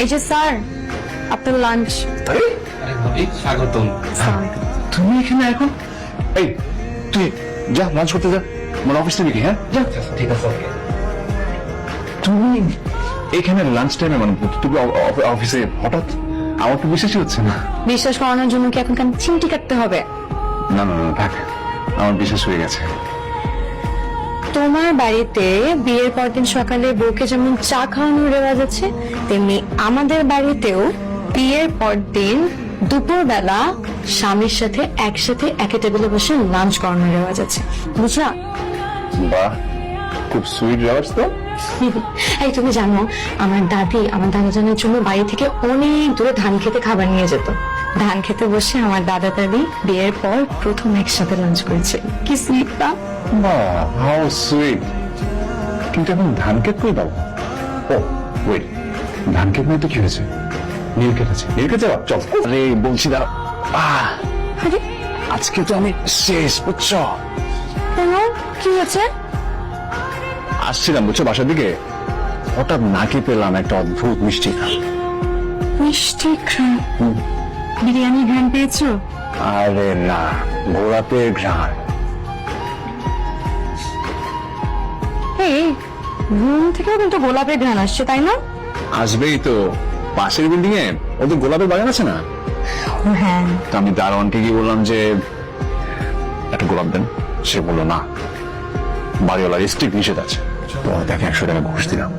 এই যে স্যার আপনার লাঞ্চ স্বাগতম। তুমি এখানে এখন? এই তুই যা লাঞ্চ করতে যা। আমার অফিস থেকে হ্যাঁ? যা। ঠিক আছে তুমি এখানে লাঞ্চ টাইমে মানে তুমি অফিসে হঠাৎ আমার তো বিশ্বাসই হচ্ছে না। বিশ্বাস করানোর জন্য কি এখন কেন চিমটি কাটতে হবে? না না না থাক। আমার বিশ্বাস হয়ে গেছে। তোমার বাড়িতে বিয়ের পরদিন সকালে বউকে যেমন চা খাওয়ানোর রেওয়াজ আছে তেমনি আমাদের বাড়িতেও বিয়ের পরদিন দুপুরবেলা স্বামীর সাথে একসাথে একে টেবিলে বসে লাঞ্চ করানোর রেওয়াজ আছে। বুঝলা? বাহ খুব সুইট রাওয়াজ তো। এই তুমি জানো আমার দাদি আমার দাদাজানের জন্য বাড়ি থেকে অনেক দূরে ধান খেতে খাবার নিয়ে যেত। ধান খেতে বসে আমার দাদা দাদি বিয়ের পর প্রথম একসাথে লাঞ্চ করেছে। কি সুইট বাহ হাউ সুইট কিন্তু এখন ধান কেক কই ও ওয়েট ধান কেক নয় তো কি হয়েছে? নীল কেক আছে নীল যাওয়া চল। আরে বলছি দাঁড়া। আরে। আজকে তো আমি শেষ বুঝছ? কি হয়েছে? আসছিলাম বুঝছ বাসার দিকে। হঠাৎ নাকি পেলাম একটা অদ্ভুত মিষ্টি ঘ্রাণ। মিষ্টি ঘ্রাণ বিরিয়ানি ঘ্রাণ পেয়েছ? আরে না গোলাপের ঘ্রাণ। এই রুম থেকেও কিন্তু গোলাপের ঘ্রাণ আসছে তাই না? আসবেই তো। পাশের বিল্ডিং এ ওদের গোলাপের বাগান আছে না? হ্যাঁ। তো আমি দারোয়ানকে গিয়ে বললাম যে একটা গোলাপ দেন। সে বলল না বাড়িওয়ালার স্ট্রিক নিষেধ আছে। তো তাকে একশো টাকা ঘুষ দিলাম।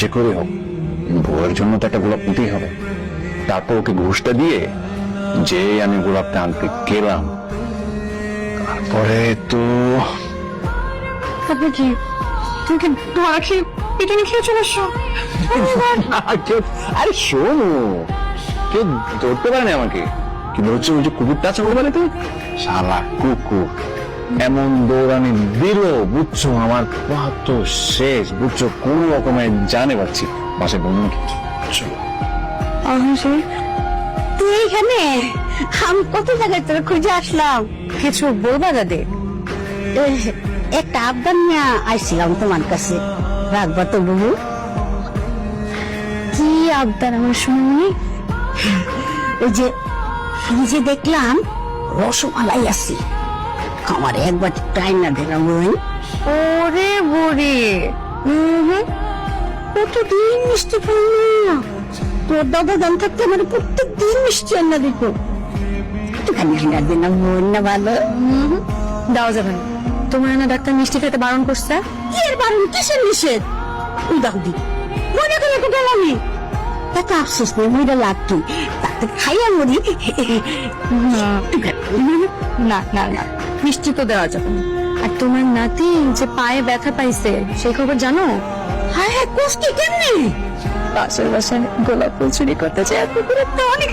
যে করে হোক বউয়ের জন্য তো একটা গোলাপ নিতেই হবে। তারপর ওকে ঘুষটা দিয়ে যে আমি গোলাপটা আনতে গেলাম তারপরে তো তারপর কি? তুমি কি ধরা খেয়ে পিটুনি খেয়ে চলে এসছো? আরে শোনো কেউ ধরতে পারে না আমাকে। কিন্তু হচ্ছে ওই যে কুকুরটা আছে বলে তুমি শালা কুকুর। এমন দৌড়ানি দিল বুঝছ? আমার তো শেষ বুঝছ? কোন রকমে জানে পাচ্ছি বাসায় বলুন কিছু বুঝছ? তুই এখানে? আমি কত জায়গায় তোর খুঁজে আসলাম? কিছু বলবা দাদি একটা আবদান নিয়ে আইছিলাম তোমার কাছে। রাখবা তো বহু কি আবদার আমার শুনুনি ওই যে ফ্রিজে দেখলাম রসমালাই আছে। আমার একবার টাইম না দিলাম ওই ওরে বুড়ি প্রতিদিন মিষ্টি ফেললি না তোর দাদা দাম থাকতে আমার প্রত্যেক দিন মিষ্টি আন্না দিত। একটুখানি আন্না দিলাম বোন না ভালো। দাও যাবে। তোমার না ডাক্তার মিষ্টি খেতে বারণ করছে? কি এর বারণ? কিসের নিষেধ? ওই দাও দি। মনে করে এত আফসোস নেই মইটা তাতে খাইয়া মরি। না না না মিষ্টি তো দেওয়া যাবে না। আর তোমার নাতি যে পায়ে ব্যথা পাইছে সেই খবর জানো? হ্যাঁ হ্যাঁ কুস্তি কেমনি? পাশের বাসায় গোলাপ ফুল চুরি করতে চাই অনেক